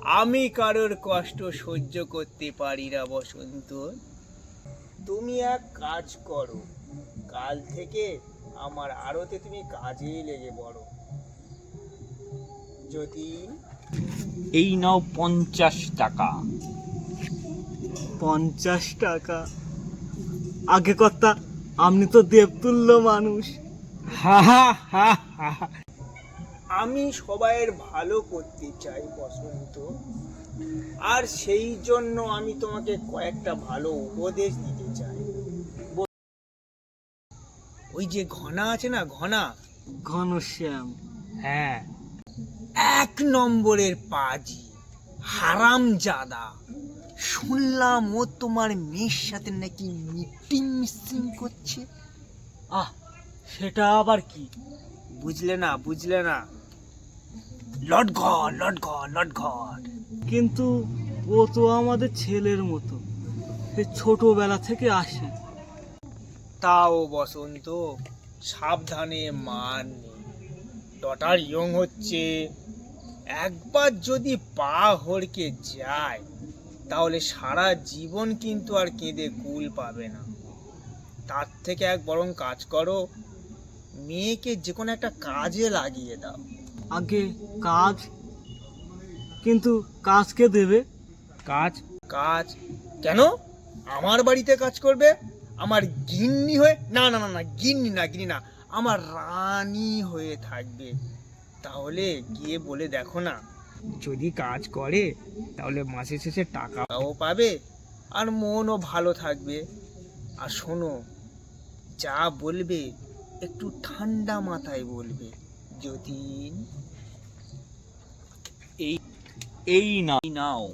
আমি কারোর কষ্ট সহ্য করতে পারি না বসন্ত। তুমি এক কাজ করো। কাল থেকে আমার আড়তে তুমি কাজেই লেগে পড়ো। যদি এই নাও পঞ্চাশ টাকা। পঞ্চাশ টাকা। আগে কর্তা আপনি তো দেবতুল্য মানুষ। হা হা হা হা। আমি সবাইয়ের ভালো করতে চাই বসন্ত। আর সেই জন্য আমি তোমাকে কয়েকটা ভালো উপদেশ দিতে চাই। ওই যে ঘনা আছে না ঘনা? ঘনশ্যাম। হ্যাঁ। এক নম্বরের পাজি হারাম জাদা শুনলাম ও তোমার মেয়ের সাথে নাকি মিটিং মিসিং করছে। আহ সেটা আবার কি? বুঝলে না বুঝলে না। লট ঘর লট ঘর লট ঘর। কিন্তু ও তো আমাদের ছেলের মতো। সে ছোটবেলা থেকে আসে। তাও বসন্ত সাবধানে মান ডটার ইয়ং হচ্ছে একবার যদি পা হড়কে যায় তাহলে সারা জীবন কিন্তু আর কেঁদে কুল পাবে না। তার থেকে এক বরং কাজ করো মেয়েকে যে কোনো একটা কাজে লাগিয়ে দাও। আগে কাজ কিন্তু কাজকে দেবে? কাজ। কাজ? কেন? আমার বাড়িতে কাজ করবে? আমার গিন্নি হয়ে না না না না গিন্নি না গিন্নি না। আমার রানী হয়ে থাকবে। তাহলে গিয়ে বলে দেখো না। যদি কাজ করে তাহলে মাসে শেষে টাকাও পাবে আর মনও ভালো থাকবে। আর শোনো যা বলবে একটু ঠান্ডা মাথায় বলবে যদি এই এই নাও।